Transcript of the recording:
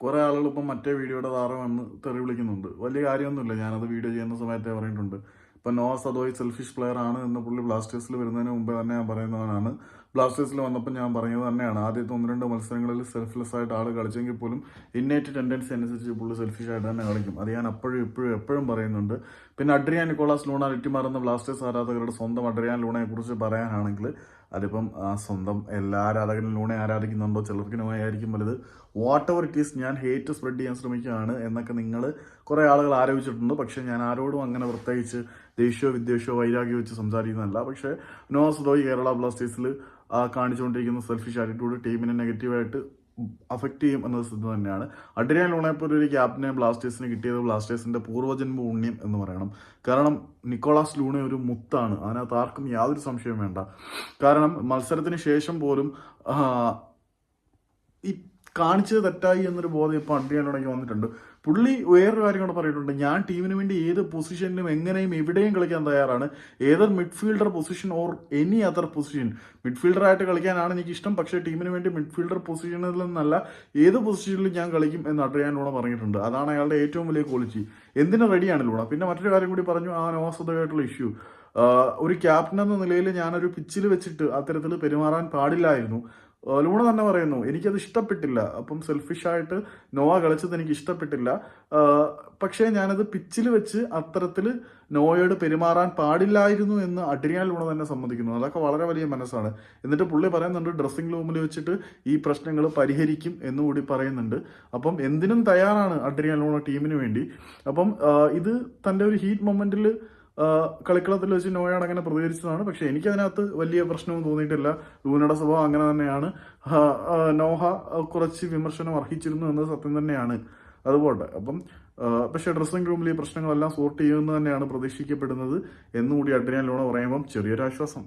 കുറേ ആളുകൾ ഇപ്പം മറ്റേ വീഡിയോയുടെ താറ വന്ന് തെറി വിളിക്കുന്നുണ്ട്. വലിയ കാര്യമൊന്നുമില്ല. ഞാനത് വീഡിയോ ചെയ്യുന്ന സമയത്തേ പറഞ്ഞിട്ടുണ്ട്. ഇപ്പം നോവാസ് സദോയ് സെൽഫിഷ് പ്ലെയർ ആണ് എന്ന് പുള്ളി ബ്ലാസ്റ്റേഴ്സിൽ വരുന്നതിന് മുമ്പേ തന്നെ ഞാൻ പറയുന്നവനാണ് ബ്ലാസ്റ്റേഴ്സിൽ വന്നപ്പോൾ ഞാൻ പറഞ്ഞത് തന്നെയാണ്. ആദ്യത്തെ ഒന്ന് രണ്ട് മത്സരങ്ങളിൽ സെൽഫ്ലെസ് ആയിട്ട് ആൾ കളിച്ചെങ്കിൽ പോലും ഇന്നേറ്റ് ടെൻഡൻസി അനുസരിച്ച് പുള്ളി സെൽഫിഷ് ആയിട്ട് തന്നെ കളിക്കും. അത് ഞാൻ അപ്പോഴും ഇപ്പോഴും എപ്പോഴും പറയുന്നുണ്ട്. പിന്നെ അഡ്രിയാൻ നിക്കോളാസ് ലൂണ ലിറ്റിമാറുന്ന ബ്ലാസ്റ്റേഴ്സ് ആരാധകരുടെ സ്വന്തം അഡ്രിയാൻ ലൂണയെ കുറിച്ച് പറയാനാണെങ്കിൽ അതിപ്പം സ്വന്തം എല്ലാ ആരാധകരും ലൂണെ ആരാധിക്കുന്നുണ്ടോ? ചിലർക്ക് നോയായിരിക്കും വലുത്. വാട്ട് എവർ ഇറ്റ് ഈസ് ഞാൻ ഹേറ്റ് സ്പ്രെഡ് ചെയ്യാൻ ശ്രമിക്കുകയാണ് എന്നൊക്കെ നിങ്ങൾ കുറേ ആളുകൾ ആരോപിച്ചിട്ടുണ്ട്. പക്ഷേ ഞാൻ ആരോടും അങ്ങനെ പ്രത്യേകിച്ച് ദേഷ്യമോ വിദ്വേഷമോ വൈരാഗ്യോ വെച്ച് സംസാരിക്കുന്നതല്ല. പക്ഷേ നോസ് റോയ് കേരള ബ്ലാസ്റ്റേഴ്സിൽ കാണിച്ചുകൊണ്ടിരിക്കുന്ന സെൽഫിഷ് ആറ്റിറ്റ്യൂഡ് ടീമിനെ നെഗറ്റീവായിട്ട് അഫക്റ്റ് ചെയ്യും എന്നത് സ്ഥിതി തന്നെയാണ്. അഡ്രിയാൻ ലൂണയെപ്പോലെ ഒരു ക്യാപ്റ്റനെ ബ്ലാസ്റ്റേഴ്സിന് കിട്ടിയത് ബ്ലാസ്റ്റേഴ്സിന്റെ പൂർവജന്മ പുണ്യം എന്ന് പറയണം. കാരണം നിക്കോളാസ് ലൂണ ഒരു മുത്താണ്. അതിനകത്ത് ആർക്കും യാതൊരു സംശയവും വേണ്ട. കാരണം മത്സരത്തിന് ശേഷം പോലും ഈ കാണിച്ചത് തെറ്റായി എന്നൊരു ബോധം ഇപ്പോൾ അഡ്രിയാനോടൊക്കെ വന്നിട്ടുണ്ട്. പുള്ളി വേറൊരു കാര്യം കൂടെ പറഞ്ഞിട്ടുണ്ട് ഞാൻ ടീമിന് വേണ്ടി ഏത് പൊസിഷനിലും എങ്ങനെയും എവിടെയും കളിക്കാൻ തയ്യാറാണ്. Either midfielder position or any other position. മിഡ്ഫീൽഡറായിട്ട് കളിക്കാനാണ് എനിക്ക് ഇഷ്ടം. പക്ഷേ ടീമിന് വേണ്ടി മിഡ്ഫീൽഡർ പൊസിഷനിൽ നിന്നല്ല ഏത് പൊസിഷനിലും ഞാൻ കളിക്കും എന്ന് അഡ്രിയാൻ ലൂണ പറഞ്ഞിട്ടുണ്ട്. അതാണ് അയാളുടെ ഏറ്റവും വലിയ ക്വാളിറ്റി. എന്തിനു റെഡിയാണ് ലൂണ? പിന്നെ മറ്റൊരു കാര്യം കൂടി പറഞ്ഞു. ആ നോസതയായിട്ടുള്ള ഇഷ്യൂ ഒരു ക്യാപ്റ്റൻ എന്ന നിലയിൽ ഞാനൊരു പിച്ചിൽ വെച്ചിട്ട് അത്തരത്തിൽ പെരുമാറാൻ പാടില്ലായിരുന്നു. ലൂണ തന്നെ പറയുന്നു എനിക്കത് ഇഷ്ടപ്പെട്ടില്ല. അപ്പം സെൽഫിഷായിട്ട് നോവ കളിച്ചത് എനിക്ക് ഇഷ്ടപ്പെട്ടില്ല. പക്ഷേ ഞാനത് പിച്ചിൽ വെച്ച് അത്തരത്തിൽ നോയോട് പെരുമാറാൻ പാടില്ലായിരുന്നു എന്ന് അഡ്രിയാൻ ലൂണ തന്നെ സമ്മതിക്കുന്നു. അതൊക്കെ വളരെ വലിയ മനസ്സാണ്. എന്നിട്ട് പുള്ളി പറയുന്നുണ്ട് ഡ്രസ്സിംഗ് റൂമിൽ വെച്ചിട്ട് ഈ പ്രശ്നങ്ങൾ പരിഹരിക്കും എന്നുകൂടി പറയുന്നുണ്ട്. അപ്പം എന്തിനും തയ്യാറാണ് അഡ്രിയാൻ ലൂണ ടീമിന് വേണ്ടി. അപ്പം ഇത് തന്റെ ഒരു ഹീറ്റ് മൊമെന്റിൽ കളിക്കളത്തിൽ വെച്ച് നോയാണ് അങ്ങനെ പ്രതികരിച്ചതാണ്. പക്ഷെ എനിക്കതിനകത്ത് വലിയ പ്രശ്നവും തോന്നിയിട്ടില്ല. ലൂനയുടെ സ്വഭാവം അങ്ങനെ തന്നെയാണ്. നോഹ കുറച്ച് വിമർശനം അർഹിച്ചിരുന്നു എന്നത് സത്യം തന്നെയാണ്. അതുപോലെ അപ്പം പക്ഷേ ഡ്രസ്സിംഗ് റൂമിൽ ഈ പ്രശ്നങ്ങളെല്ലാം സോർട്ട് ചെയ്യുമെന്ന് തന്നെയാണ് പ്രതീക്ഷിക്കപ്പെടുന്നത്. എന്നുകൂടി അഡ്രിയാൻ ലോണ പറയുമ്പം ചെറിയൊരു ആശ്വാസം